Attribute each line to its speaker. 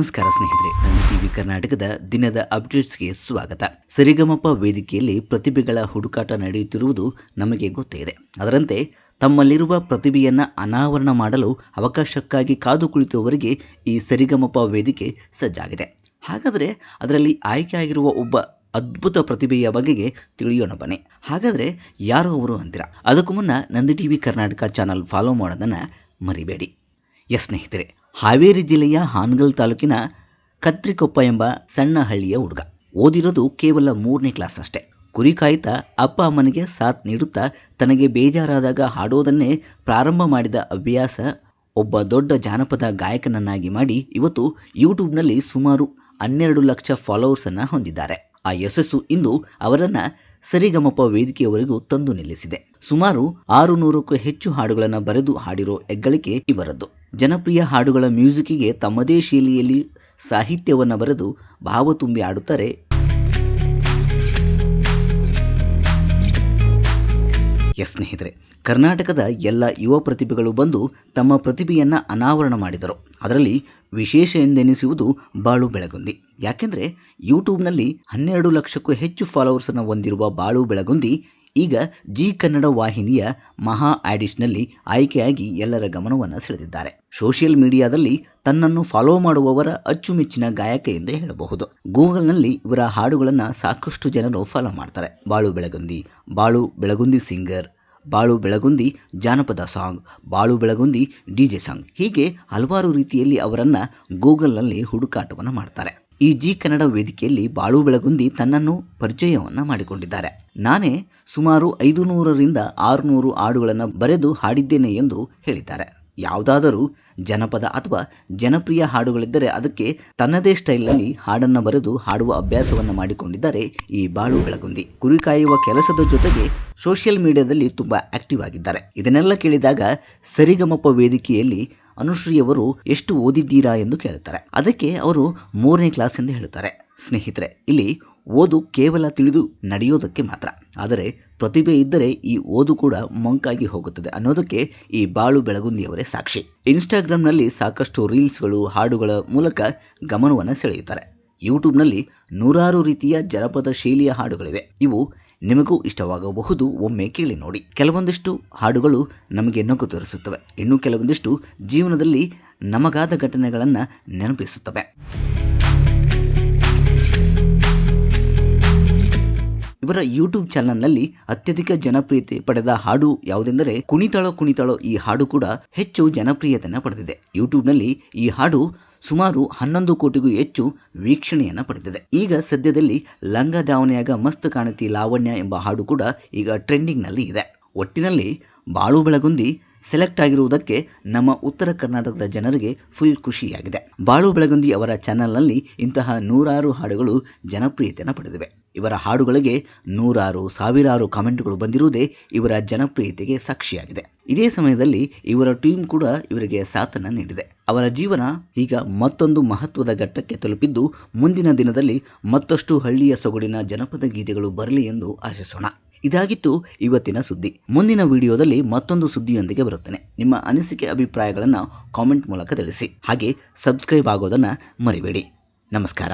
Speaker 1: ನಮಸ್ಕಾರ ಸ್ನೇಹಿತರೆ, ನನ್ನ ಟಿವಿ ಕರ್ನಾಟಕದ ದಿನದ ಅಪ್ಡೇಟ್ಸ್ಗೆ ಸ್ವಾಗತ. ಸರಿಗಮಪ ವೇದಿಕೆಯಲ್ಲಿ ಪ್ರತಿಭೆಗಳ ಹುಡುಕಾಟ ನಡೆಯುತ್ತಿರುವುದು ನಮಗೆ ಗೊತ್ತೇ ಇದೆ. ಅದರಂತೆ, ತಮ್ಮಲ್ಲಿರುವ ಪ್ರತಿಭೆಯನ್ನು ಅನಾವರಣ ಮಾಡಲು ಅವಕಾಶಕ್ಕಾಗಿ ಕಾದು ಕುಳಿತುವವರಿಗೆ ಈ ಸರಿಗಮಪ ವೇದಿಕೆ ಸಜ್ಜಾಗಿದೆ. ಹಾಗಾದರೆ, ಅದರಲ್ಲಿ ಆಯ್ಕೆಯಾಗಿರುವ ಒಬ್ಬ ಅದ್ಭುತ ಪ್ರತಿಭೆಯ ಬಗೆಗೆ ತಿಳಿಯೋಣ ಬನ್ನಿ. ಹಾಗಾದರೆ, ಯಾರು ಅವರು ಅಂತೀರಾ? ಅದಕ್ಕೂ ಮುನ್ನ Nandi TV Karnataka channel follow ಮಾಡೋದನ್ನು ಮರಿಬೇಡಿ. ಎಸ್ ಸ್ನೇಹಿತರೆ ಹಾವೇರಿ ಜಿಲ್ಲೆಯ ಹಾನಗಲ್ ತಾಲೂಕಿನ ಕತ್ರಿಕೊಪ್ಪ ಎಂಬ ಸಣ್ಣ ಹಳ್ಳಿಯ ಹುಡುಗ. ಓದಿರೋದು ಕೇವಲ ಮೂರನೇ ಕ್ಲಾಸ್ ಅಷ್ಟೇ. ಕುರಿ ಕಾಯ್ತಾ ಅಪ್ಪ ಅಮ್ಮನಿಗೆ ಸಾಥ್ ನೀಡುತ್ತಾ ತನಗೆ ಬೇಜಾರಾದಾಗ ಹಾಡೋದನ್ನೇ ಪ್ರಾರಂಭ ಮಾಡಿದ ಅಭ್ಯಾಸ ಒಬ್ಬ ದೊಡ್ಡ ಜಾನಪದ ಗಾಯಕನನ್ನಾಗಿ ಮಾಡಿ ಇವತ್ತು ಯೂಟ್ಯೂಬ್ನಲ್ಲಿ ಸುಮಾರು ಹನ್ನೆರಡು ಲಕ್ಷ ಫಾಲೋವರ್ಸನ್ನು ಹೊಂದಿದ್ದಾರೆ. ಆ ಯಶಸ್ಸು ಇಂದು ಅವರನ್ನು ಸರಿಗಮಪ ವೇದಿಕೆಯವರೆಗೂ ತಂದು ನಿಲ್ಲಿಸಿದೆ. ಸುಮಾರು ಆರು ನೂರಕ್ಕೂ ಹೆಚ್ಚು ಹಾಡುಗಳನ್ನು ಬರೆದು ಹಾಡಿರೋ ಹೆಗ್ಗಳಿಕೆ ಇವರದ್ದು. ಜನಪ್ರಿಯ ಹಾಡುಗಳ ಮ್ಯೂಸಿಕ್ಗೆ ತಮ್ಮದೇ ಶೈಲಿಯಲ್ಲಿ ಸಾಹಿತ್ಯವನ್ನು ಬರೆದು ಭಾವ ತುಂಬಿ ಆಡುತ್ತಾರೆ ಎಸ್ ಸ್ನೇಹಿತರೆ, ಕರ್ನಾಟಕದ ಎಲ್ಲ ಯುವ ಪ್ರತಿಭೆಗಳು ಬಂದು ತಮ್ಮ ಪ್ರತಿಭೆಯನ್ನು ಅನಾವರಣ ಮಾಡಿದರು. ಅದರಲ್ಲಿ ವಿಶೇಷ ಎಂದೆನಿಸುವುದು ಬಾಳು ಬೆಳಗುಂದಿ. ಯಾಕೆಂದರೆ ಯೂಟ್ಯೂಬ್ನಲ್ಲಿ ಹನ್ನೆರಡು ಲಕ್ಷಕ್ಕೂ ಹೆಚ್ಚು ಫಾಲೋವರ್ಸನ್ನು ಹೊಂದಿರುವ ಬಾಳು ಬೆಳಗುಂದಿ ಈಗ ಜಿ ಕನ್ನಡ ವಾಹಿನಿಯ ಮಹಾ ಆಡಿಷ್ನಲ್ಲಿ ಆಯ್ಕೆಯಾಗಿ ಎಲ್ಲರ ಗಮನವನ್ನು ಸೆಳೆದಿದ್ದಾರೆ. ಸೋಷಿಯಲ್ ಮೀಡಿಯಾದಲ್ಲಿ ತನ್ನನ್ನು ಫಾಲೋ ಮಾಡುವವರ ಅಚ್ಚುಮೆಚ್ಚಿನ ಗಾಯಕ ಎಂದು ಹೇಳಬಹುದು. ಗೂಗಲ್ನಲ್ಲಿ ಇವರ ಹಾಡುಗಳನ್ನು ಸಾಕಷ್ಟು ಜನರು ಫಾಲೋ ಮಾಡ್ತಾರೆ. ಬಾಳು ಬೆಳಗುಂದಿ ಬಾಳು ಬೆಳಗುಂದಿ ಸಿಂಗರ್ ಬಾಳು ಬೆಳಗುಂದಿ ಜಾನಪದ ಸಾಂಗ್, ಬಾಳು ಬೆಳಗುಂದಿ ಡಿ ಜೆ ಸಾಂಗ್. ಹೀಗೆ ಹಲವಾರು ರೀತಿಯಲ್ಲಿ ಅವರನ್ನು ಗೂಗಲ್ನಲ್ಲಿ ಹುಡುಕಾಟವನ್ನು ಮಾಡ್ತಾರೆ. ಈ ಜಿ ಕನ್ನಡ ವೇದಿಕೆಯಲ್ಲಿ ಬಾಳು ಬೆಳಗುಂದಿ ತನ್ನನ್ನು ಪರಿಚಯವನ್ನು ಮಾಡಿಕೊಂಡಿದ್ದಾರೆ. ನಾನೇ ಸುಮಾರು ಐದು ನೂರರಿಂದ ಆರುನೂರು ಹಾಡುಗಳನ್ನು ಬರೆದು ಹಾಡಿದ್ದೇನೆ ಎಂದು ಹೇಳಿದ್ದಾರೆ. ಯಾವುದಾದರೂ ಜನಪದ ಅಥವಾ ಜನಪ್ರಿಯ ಹಾಡುಗಳಿದ್ದರೆ ಅದಕ್ಕೆ ತನ್ನದೇ ಸ್ಟೈಲ್ನಲ್ಲಿ ಹಾಡನ್ನು ಬರೆದು ಹಾಡುವ ಅಭ್ಯಾಸವನ್ನು ಮಾಡಿಕೊಂಡಿದ್ದಾರೆ ಈ ಬಾಳು ಬೆಳಗುಂದಿ. ಕುರಿ ಕಾಯುವ ಕೆಲಸದ ಜೊತೆಗೆ ಸೋಷಿಯಲ್ ಮೀಡಿಯಾದಲ್ಲಿ ತುಂಬ ಆಕ್ಟಿವ್ ಆಗಿದ್ದಾರೆ. ಇದನ್ನೆಲ್ಲ ಕೇಳಿದಾಗ ಸರಿಗಮಪ ವೇದಿಕೆಯಲ್ಲಿ ಅನುಶ್ರೀಯವರು ಎಷ್ಟು ಓದಿದ್ದೀರಾ ಎಂದು ಕೇಳುತ್ತಾರೆ ಅದಕ್ಕೆ ಅವರು ಮೂರನೇ ಕ್ಲಾಸ್ ಎಂದು ಹೇಳುತ್ತಾರೆ. ಸ್ನೇಹಿತರೆ, ಇಲ್ಲಿ ಓದು ಕೇವಲ ತಿಳಿದು ನಡೆಯೋದಕ್ಕೆ ಮಾತ್ರ. ಆದರೆ ಪ್ರತಿಭೆ ಇದ್ದರೆ ಈ ಓದು ಕೂಡ ಮಂಕಾಗಿ ಹೋಗುತ್ತದೆ ಅನ್ನೋದಕ್ಕೆ ಈ ಬಾಳು ಬೆಳಗುಂದಿಯವರೇ ಸಾಕ್ಷಿ. ಇನ್ಸ್ಟಾಗ್ರಾಮ್ನಲ್ಲಿ ಸಾಕಷ್ಟು ರೀಲ್ಸ್ಗಳು, ಹಾಡುಗಳ ಮೂಲಕ ಗಮನವನ್ನು ಸೆಳೆಯುತ್ತಾರೆ. ಯೂಟ್ಯೂಬ್ನಲ್ಲಿ ನೂರಾರು ರೀತಿಯ ಜನಪದ ಶೈಲಿಯ ಹಾಡುಗಳಿವೆ. ಇವು ನಿಮಗೂ ಇಷ್ಟವಾಗಬಹುದು ಒಮ್ಮೆ ಕೇಳಿ ನೋಡಿ. ಕೆಲವೊಂದಿಷ್ಟು ಹಾಡುಗಳು ನಮಗೆ ನಗು ತೋರಿಸುತ್ತವೆ. ಇನ್ನು ಕೆಲವೊಂದಿಷ್ಟು ಜೀವನದಲ್ಲಿ ನಮಗಾದ ಘಟನೆಗಳನ್ನು ನೆನಪಿಸುತ್ತವೆ. ಇವರ ಯೂಟ್ಯೂಬ್ ಚಾನಲ್ನಲ್ಲಿ ಅತ್ಯಧಿಕ ಜನಪ್ರಿಯತೆ ಪಡೆದ ಹಾಡು ಯಾವುದೆಂದರೆ ಕುಣಿತಾಳೋ ಕುಣಿತಳೋ ಈ ಹಾಡು ಕೂಡ ಹೆಚ್ಚು ಜನಪ್ರಿಯತೆಯನ್ನು ಪಡೆದಿದೆ. ಯೂಟ್ಯೂಬ್ನಲ್ಲಿ ಈ ಹಾಡು ಸುಮಾರು ಹನ್ನೊಂದು ಕೋಟಿಗೂ ಹೆಚ್ಚು ವೀಕ್ಷಣೆಯನ್ನು ಪಡೆದಿದೆ. ಈಗ ಸದ್ಯದಲ್ಲಿ ಲಂಗ ದಾವಣೆಯಾಗ ಮಸ್ತ್ ಕಾಣತಿ ಲಾವಣ್ಯ ಎಂಬ ಹಾಡು ಕೂಡ ಈಗ ಟ್ರೆಂಡಿಂಗ್ನಲ್ಲಿ ಇದೆ. ಒಟ್ಟಿನಲ್ಲಿ ಬಾಳು ಬೆಳಗುಂದಿ ಸೆಲೆಕ್ಟ್ ಆಗಿರುವುದಕ್ಕೆ ನಮ್ಮ ಉತ್ತರ ಕರ್ನಾಟಕದ ಜನರಿಗೆ ಫುಲ್ ಖುಷಿಯಾಗಿದೆ. ಬಾಳು ಬೆಳಗುಂದಿ ಅವರ ಚಾನೆಲ್ನಲ್ಲಿ ಇಂತಹ ನೂರಾರು ಹಾಡುಗಳು ಜನಪ್ರಿಯತೆಯನ್ನು ಪಡೆದಿವೆ. ಇವರ ಹಾಡುಗಳಿಗೆ ನೂರಾರು, ಸಾವಿರಾರು ಕಾಮೆಂಟ್ಗಳು ಬಂದಿರುವುದೇ ಇವರ ಜನಪ್ರಿಯತೆಗೆ ಸಾಕ್ಷಿಯಾಗಿದೆ. ಇದೇ ಸಮಯದಲ್ಲಿ ಇವರ ಟೀಮ್ ಕೂಡ ಇವರಿಗೆ ಸಾಥನ ನೀಡಿದೆ. ಅವರ ಜೀವನ ಈಗ ಮತ್ತೊಂದು ಮಹತ್ವದ ಘಟ್ಟಕ್ಕೆ ತಲುಪಿದ್ದು ಮುಂದಿನ ದಿನದಲ್ಲಿ ಮತ್ತಷ್ಟು ಹಳ್ಳಿಯ ಸೊಗಡಿನ ಜನಪದ ಗೀತೆಗಳು ಬರಲಿ ಎಂದು ಆಶಿಸೋಣ. ಇದಾಗಿತ್ತು ಇವತ್ತಿನ ಸುದ್ದಿ. ಮುಂದಿನ ವಿಡಿಯೋದಲ್ಲಿ ಮತ್ತೊಂದು ಸುದ್ದಿಯೊಂದಿಗೆ ಬರುತ್ತೇನೆ. ನಿಮ್ಮ ಅನಿಸಿಕೆ ಅಭಿಪ್ರಾಯಗಳನ್ನು ಕಾಮೆಂಟ್ ಮೂಲಕ ತಿಳಿಸಿ. ಹಾಗೆ ಸಬ್ಸ್ಕ್ರೈಬ್ ಆಗೋದನ್ನು ಮರಿಬೇಡಿ. ನಮಸ್ಕಾರ.